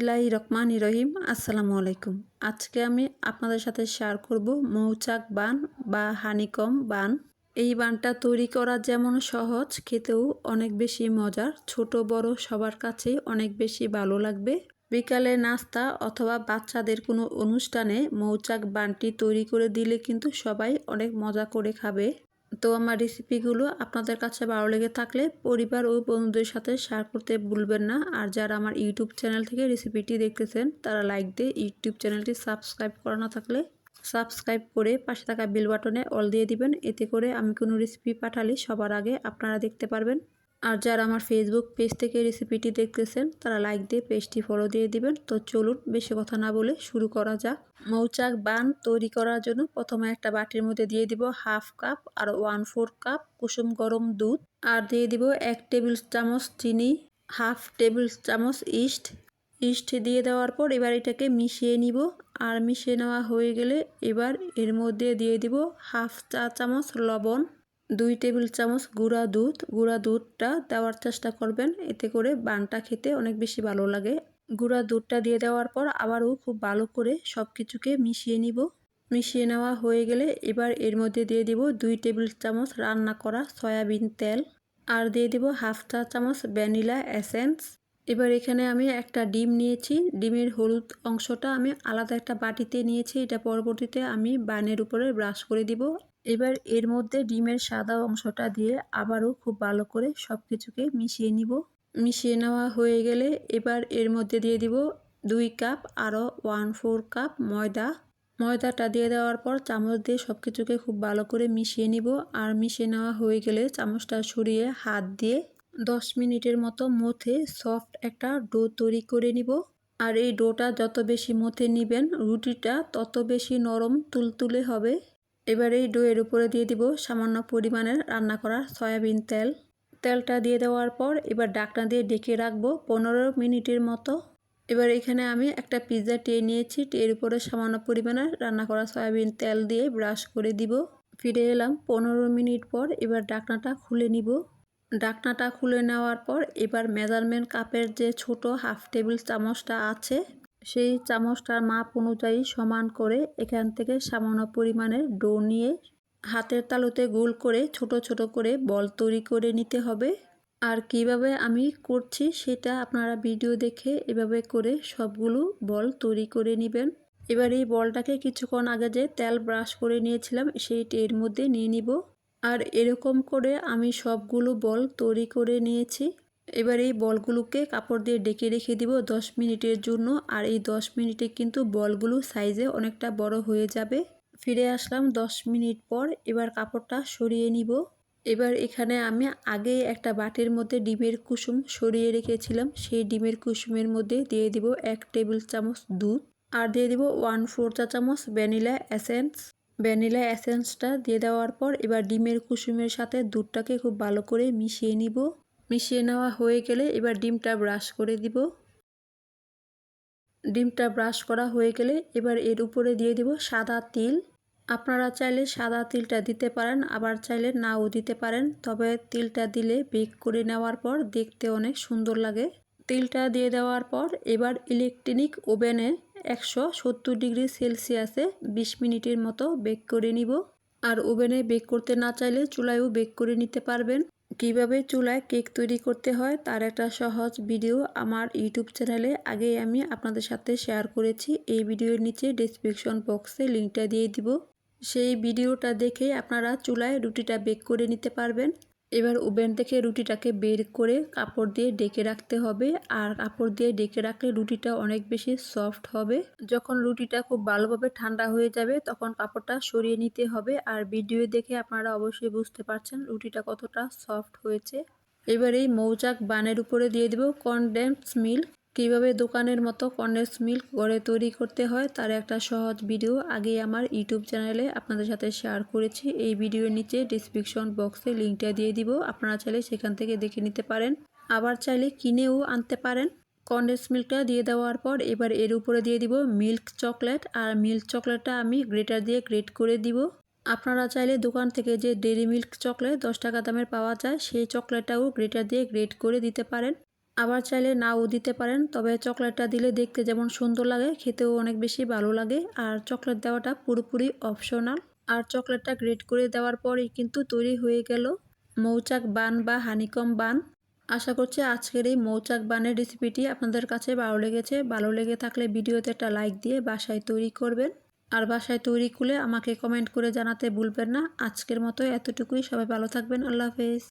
বিসমিল্লাহি রহমান রহিম, আসসালামু আলাইকুম। আজকে আমি আপনাদের সাথে শেয়ার করব মৌচাক বান বা হানিকম বান। এই বানটা তৈরি করা যেমন সহজ, খেতেও অনেক বেশি মজার। ছোট, বড়, সবার কাছেই অনেক বেশি ভালো লাগবে। বিকালে নাস্তা অথবা বাচ্চাদের কোনো অনুষ্ঠানে মৌচাক বানটি তৈরি করে দিলে কিন্তু সবাই অনেক মজা করে খাবে। তো আমার রেসিপিগুলো আপনাদের কাছে ভালো লেগে থাকলে পরিবার ও বন্ধুদের সাথে শেয়ার করতে ভুলবেন না। আর যারা আমার ইউটিউব চ্যানেল থেকে রেসিপিটি দেখতেছেন, তারা লাইক দিয়ে ইউটিউব চ্যানেলটি সাবস্ক্রাইব করা না থাকলে সাবস্ক্রাইব করে পাশে থাকা বেল বাটনে অল দিয়ে দিবেন। এতে করে আমি কোনো রেসিপি পাঠালে সবার আগে আপনারা দেখতে পারবেন। আর যারা আমার ফেসবুক পেজ থেকে রেসিপিটি দেখতেছেন, তারা লাইক দিয়ে পেজটি ফলো দিয়ে দিবেন। তো চলুন বেশি কথা না বলে শুরু করা যাক। মৌচাক বান তৈরি করার জন্য প্রথমে একটা বাটির মধ্যে দিয়ে দিব হাফ কাপ আর ওয়ান ফোর কাপ কুসুম গরম দুধ। আর দিয়ে দিব এক টেবিল চামচ চিনি হাফ টেবিল চামচ ইস্ট ইস্ট দিয়ে দেওয়ার পর এবার এটাকে মিশিয়ে নিব। আর মিশিয়ে নেওয়া হয়ে গেলে এবার এর মধ্যে দিয়ে দিব হাফ চা চামচ লবণ। দুই টেবিল চামচ গুঁড়া দুধ। গুঁড়া দুধটা দেওয়ার চেষ্টা করবেন, এতে করে বানটা খেতে অনেক বেশি ভালো লাগে। গুঁড়া দুধটা দিয়ে দেওয়ার পর আবারও খুব ভালো করে সব কিছুকে মিশিয়ে নিব। মিশিয়ে নেওয়া হয়ে গেলে এবার এর মধ্যে দিয়ে দিব দুই টেবিল চামচ রান্না করা সয়াবিন তেল। আর দিয়ে দিব হাফ চা চামচ ভ্যানিলা এসেন্স। এবার এখানে আমি একটা ডিম নিয়েছি। ডিমের হলুদ অংশটা আমি আলাদা একটা বাটিতে নিয়েছি। এটা পরবর্তীতে আমি বানের উপরে ব্রাশ করে দিব। এবার এর মধ্যে ডিমের সাদা অংশটা দিয়ে আবারও খুব ভালো করে সব কিছুকে মিশিয়ে নিব। মিশিয়ে নেওয়া হয়ে গেলে এবার এর মধ্যে দিয়ে দিব দুই কাপ আরও ওয়ান ফোর কাপ ময়দা। ময়দাটা দিয়ে দেওয়ার পর চামচ দিয়ে সব কিছুকে খুব ভালো করে মিশিয়ে নিব আর মিশিয়ে নেওয়া হয়ে গেলে চামচটা সরিয়ে হাত দিয়ে দশ মিনিটের মতো মথে সফট একটা ডো তৈরি করে নিব। আর এই ডোটা যত বেশি মথে নেবেন রুটিটা তত বেশি নরম তুলতুলে হবে। এবার এই ডোয়ের উপরে দিয়ে দিব সামান্য পরিমাণের রান্না করা সয়াবিন তেল। তেলটা দিয়ে দেওয়ার পর এবার ডাকনা দিয়ে ডেকে রাখব পনেরো মিনিটের মতো। এবার এখানে আমি একটা পিৎজা টে নিয়েছি টের উপরে সামান্য পরিমাণে রান্না করা সয়াবিন তেল দিয়ে ব্রাশ করে দিব। ফিরে এলাম পনেরো মিনিট পর এবার ডাকনাটা খুলে নিব। ডাকনাটা খুলে নেওয়ার পর এবার মেজারমেন্ট কাপের যে ছোট হাফ টেবিল চামচটা আছে সেই চামচটার মাপ অনুযায়ী সমান করে এখান থেকে সামান্য পরিমাণের ডো নিয়ে হাতের তালুতে গোল করে ছোট ছোট করে বল তৈরি করে নিতে হবে। আর কীভাবে আমি করছি সেটা আপনারা ভিডিও দেখে এভাবে করে সবগুলো বল তৈরি করে নেবেন। এবার এই বলটাকে কিছুক্ষণ আগে যে তেল ব্রাশ করে নিয়েছিলাম সেইটি এর মধ্যে নিয়ে নিব। আর এরকম করে আমি সবগুলো বল তৈরি করে নিয়েছি। এবার এই বলগুলোকে কাপড় দিয়ে ডেকে রেখে দিব দশ মিনিটের জন্য। আর এই দশ মিনিটে কিন্তু বলগুলো সাইজে অনেকটা বড় হয়ে যাবে। ফিরে আসলাম দশ মিনিট পর, এবার কাপড়টা সরিয়ে নিব। এবার এখানে আমি আগে একটা বাটির মধ্যে ডিমের কুসুম সরিয়ে রেখেছিলাম। সেই ডিমের কুসুমের মধ্যে দিয়ে দিব এক টেবিল চামচ দুধ। আর দিয়ে দিব ওয়ান ফোর চা চামচ ভ্যানিলা এসেন্স। ভ্যানিলা এসেন্সটা দিয়ে দেওয়ার পর এবার ডিমের কুসুমের সাথে দুধটাকে খুব ভালো করে মিশিয়ে নিব। মিশিয়ে নেওয়া হয়ে গেলে এবার ডিমটা ব্রাশ করে দিব। ডিমটা ব্রাশ করা হয়ে গেলে এবার এর উপরে দিয়ে দিব সাদা তিল। আপনারা চাইলে সাদা তিলটা দিতে পারেন, আবার চাইলে নাও দিতে পারেন। তবে তিলটা দিলে বেক করে নেওয়ার পর দেখতে অনেক সুন্দর লাগে। তিলটা দিয়ে দেওয়ার পর এবার ইলেকট্রনিক ওভেনে একশো সত্তর ডিগ্রি সেলসিয়াসে বিশ মিনিটের মতো বেক করে নিব। আর ওভেনে বেক করতে না চাইলে চুলায়ও বেক করে নিতে পারবেন। কীভাবে চুলায় কেক তৈরি করতে হয় তার একটা সহজ ভিডিও আমার ইউটিউব চ্যানেলে আগেই আমি আপনাদের সাথে শেয়ার করেছি। এই ভিডিওর নিচে ডিসক্রিপশন বক্সে লিঙ্কটা দিয়ে দিব। সেই ভিডিওটা দেখে আপনারা চুলায় রুটিটা বেক করে নিতে পারবেন। এবার ওভেন থেকে রুটিটাকে বের করে কাপড় দিয়ে ডেকে রাখতে হবে। আর কাপড় দিয়ে ডেকে রাখলে রুটিটা অনেক বেশি সফট হবে। যখন রুটিটা খুব ভালোভাবে ঠান্ডা হয়ে যাবে, তখন কাপড়টা সরিয়ে নিতে হবে। আর ভিডিও দেখে আপনারা অবশ্যই বুঝতে পারছেন রুটিটা কতটা সফট হয়েছে। এবার এই মৌচাক বানের উপরে দিয়ে দেবো কনডেন্স মিল্ক কীভাবে দোকানের মতো কন্ডেন্স মিল্ক ঘরে তৈরি করতে হয় তার একটা সহজ ভিডিও আগেই আমার ইউটিউব চ্যানেলে আপনাদের সাথে শেয়ার করেছি। এই ভিডিওর নিচে ডিসক্রিপশন বক্সে লিঙ্কটা দিয়ে দিব। আপনারা চাইলে সেখান থেকে দেখে নিতে পারেন। আবার চাইলে কিনেও আনতে পারেন। কন্ডেন্স মিল্কটা দিয়ে দেওয়ার পর এবার এর উপরে দিয়ে দিব মিল্ক চকলেট। আর মিল্ক চকলেটটা আমি গ্রেটার দিয়ে গ্রেট করে দিব। আপনারা চাইলে দোকান থেকে যে ডেরি মিল্ক চকলেট দশ টাকা দামের পাওয়া যায়, সেই চকলেটটাও গ্রেটার দিয়ে গ্রেট করে দিতে পারেন। আবার চাইলে নাও দিতে পারেন, তবে চকলেটটা দিলে দেখতে যেমন সুন্দর লাগে, খেতেও অনেক বেশি ভালো লাগে। আর চকলেট দেওয়াটা পুরোপুরি অপশনাল। আর চকলেটটা গ্রেট করে দেওয়ার পরেই কিন্তু তৈরি হয়ে গেল মৌচাক বান বা হানিকম বান। আশা করছি আজকের এই মৌচাক বানের রেসিপিটি আপনাদের কাছে ভালো লেগেছে। ভালো লেগে থাকলে ভিডিওতে একটা লাইক দিয়ে বাসায় তৈরি করবেন। আর বাসায় তৈরি করলে আমাকে কমেন্ট করে জানাতে ভুলবেন না। আজকের মতো এতটুকুই। সবাই ভালো থাকবেন। আল্লাহ হাফেজ।